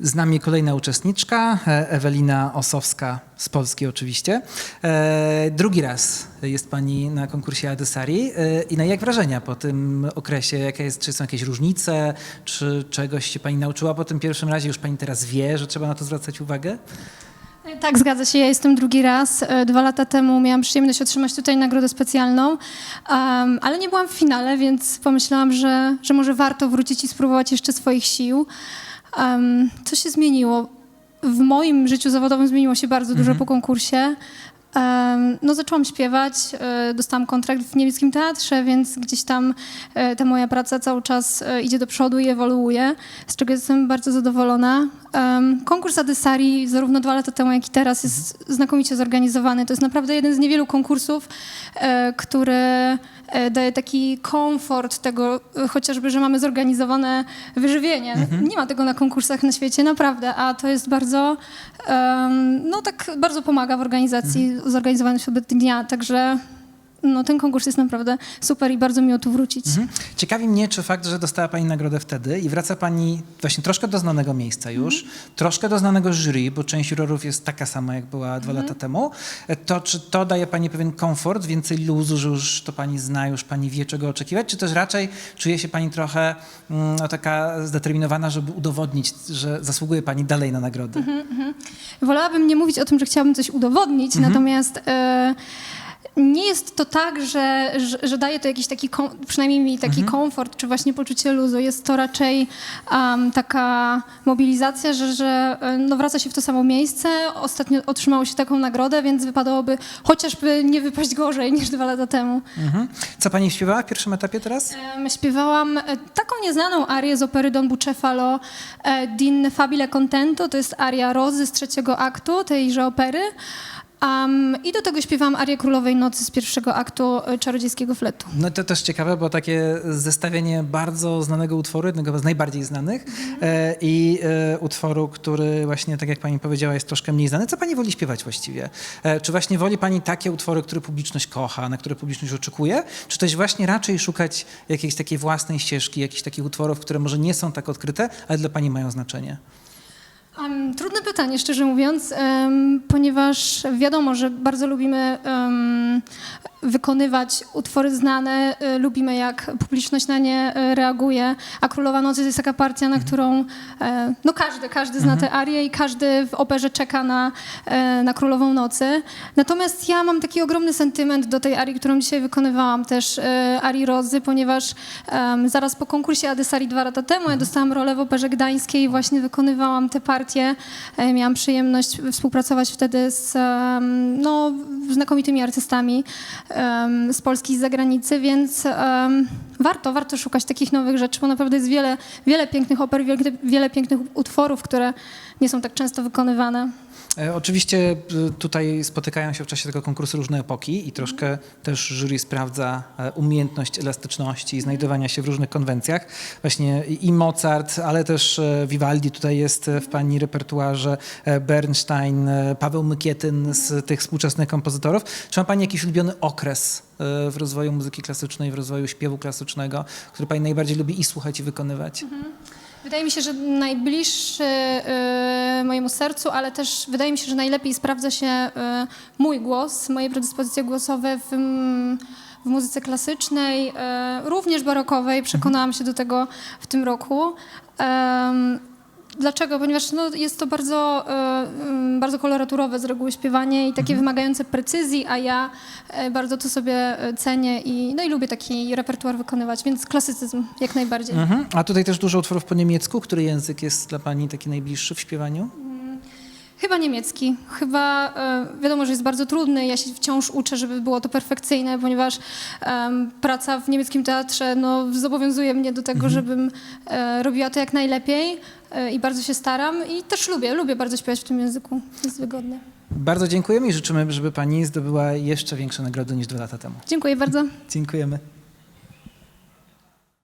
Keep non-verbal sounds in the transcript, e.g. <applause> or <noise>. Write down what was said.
Z nami kolejna uczestniczka, e, Ewelina Osowska z Polski oczywiście. E, Drugi raz jest Pani na konkursie Adesari E, i na jak wrażenia po tym okresie? Jaka jest, czy są jakieś różnice? Czy czegoś się Pani nauczyła po tym pierwszym razie? Już Pani teraz wie, że trzeba na to zwracać uwagę? Tak, zgadza się. Ja jestem drugi raz. Dwa lata temu miałam przyjemność otrzymać tutaj nagrodę specjalną, um, ale nie byłam w finale, więc pomyślałam, że, że może warto wrócić i spróbować jeszcze swoich sił. Um, co się zmieniło? W moim życiu zawodowym zmieniło się bardzo dużo po konkursie. Um, no, zaczęłam śpiewać, e, dostałam kontrakt w niemieckim teatrze, więc gdzieś tam e, ta moja praca cały czas e, idzie do przodu i ewoluuje, z czego jestem bardzo zadowolona. Um, konkurs Adesari zarówno dwa lata temu, jak i teraz jest znakomicie zorganizowany. To jest naprawdę jeden z niewielu konkursów, który daje taki komfort tego, e, chociażby, że mamy zorganizowane wyżywienie. Nie ma tego na konkursach na świecie, naprawdę, a to jest bardzo, em, no tak bardzo pomaga w organizacji, zorganizowaniu sobie dnia, także no, ten konkurs jest naprawdę super i bardzo miło tu wrócić. Mhm. Ciekawi mnie, czy fakt, że dostała Pani nagrodę wtedy i wraca Pani właśnie troszkę do znanego miejsca już, troszkę do znanego jury, bo część jurorów jest taka sama, jak była dwa lata temu, e, to czy to daje Pani pewien komfort, więcej luzu, że już to Pani zna, już Pani wie, czego oczekiwać, czy też raczej czuje się Pani trochę mm, no, taka zdeterminowana, żeby udowodnić, że zasługuje Pani dalej na nagrodę? Wolałabym nie mówić o tym, że chciałabym coś udowodnić, natomiast e, nie jest to tak, że, że, że daje to jakiś taki, przynajmniej mi taki komfort, czy właśnie poczucie luzu. Jest to raczej um, taka mobilizacja, że, że e, no, wraca się w to samo miejsce. Ostatnio otrzymało się taką nagrodę, więc wypadałoby chociażby nie wypaść gorzej niż dwa lata temu. Mhm. Co Pani śpiewała w pierwszym etapie teraz? Em, Śpiewałam e, taką nieznaną arię z opery Don Bucefalo e, Din Fabile Contento. To jest aria Rozy z trzeciego aktu tejże opery. Um, I do tego śpiewałam arię Królowej Nocy z pierwszego aktu e, Czarodziejskiego Fletu. No to też ciekawe, bo takie zestawienie bardzo znanego utworu, jednego z najbardziej znanych e, i e, utworu, który właśnie, tak jak pani powiedziała, jest troszkę mniej znany. Co pani woli śpiewać właściwie? E, czy właśnie woli pani takie utwory, które publiczność kocha, na które publiczność oczekuje? Czy też właśnie raczej szukać jakiejś takiej własnej ścieżki, jakichś takich utworów, które może nie są tak odkryte, ale dla pani mają znaczenie? Um, trudne pytanie, szczerze mówiąc, em, ponieważ wiadomo, że bardzo lubimy em, wykonywać utwory znane, e, lubimy jak publiczność na nie e, reaguje, a Królowa Nocy to jest taka partia, na którą e, no każdy, każdy zna tę arię i każdy w operze czeka na, e, na Królową Nocy. Natomiast ja mam taki ogromny sentyment do tej arii, którą dzisiaj wykonywałam też, e, arii Rozy, ponieważ zaraz po konkursie Adesari dwa lata temu ja dostałam rolę w Operze Gdańskiej i właśnie wykonywałam tę partię. E, Miałam przyjemność współpracować wtedy z no, znakomitymi artystami z Polski i z zagranicy, więc warto, warto szukać takich nowych rzeczy, bo naprawdę jest wiele, wiele pięknych oper, wiele, wiele pięknych utworów, które nie są tak często wykonywane. E, Oczywiście y, tutaj spotykają się w czasie tego konkursu różne epoki i troszkę też jury sprawdza e, umiejętność elastyczności i znajdowania się w różnych konwencjach. Właśnie i Mozart, ale też e, Vivaldi tutaj jest e, w pani repertuarze, e, Bernstein, e, Paweł Mykietyn z tych współczesnych kompozytorów. Czy ma pani jakiś ulubiony okres e, w rozwoju muzyki klasycznej, w rozwoju śpiewu klasycznego, który pani najbardziej lubi i słuchać i wykonywać? Wydaje mi się, że najbliższy y, mojemu sercu, ale też wydaje mi się, że najlepiej sprawdza się y, mój głos, moje predyspozycje głosowe w, w muzyce klasycznej, y, również barokowej. Przekonałam się do tego w tym roku. Dlaczego? Ponieważ no, jest to bardzo, y, mm, bardzo koloraturowe z reguły śpiewanie i takie wymagające precyzji, a ja y, bardzo to sobie y, cenię i, no, i lubię taki repertuar wykonywać, więc klasycyzm jak najbardziej. Mhm. A tutaj też dużo utworów po niemiecku. Który język jest dla pani taki najbliższy w śpiewaniu? Chyba niemiecki. Chyba e, wiadomo, że jest bardzo trudny. Ja się wciąż uczę, żeby było to perfekcyjne, ponieważ em, praca w niemieckim teatrze no, zobowiązuje mnie do tego, żebym e, robiła to jak najlepiej e, i bardzo się staram. I też lubię, lubię bardzo śpiewać w tym języku. Jest wygodne. Bardzo dziękujemy i życzymy, żeby pani zdobyła jeszcze większe nagrody niż dwa lata temu. Dziękuję bardzo. <laughs> Dziękujemy.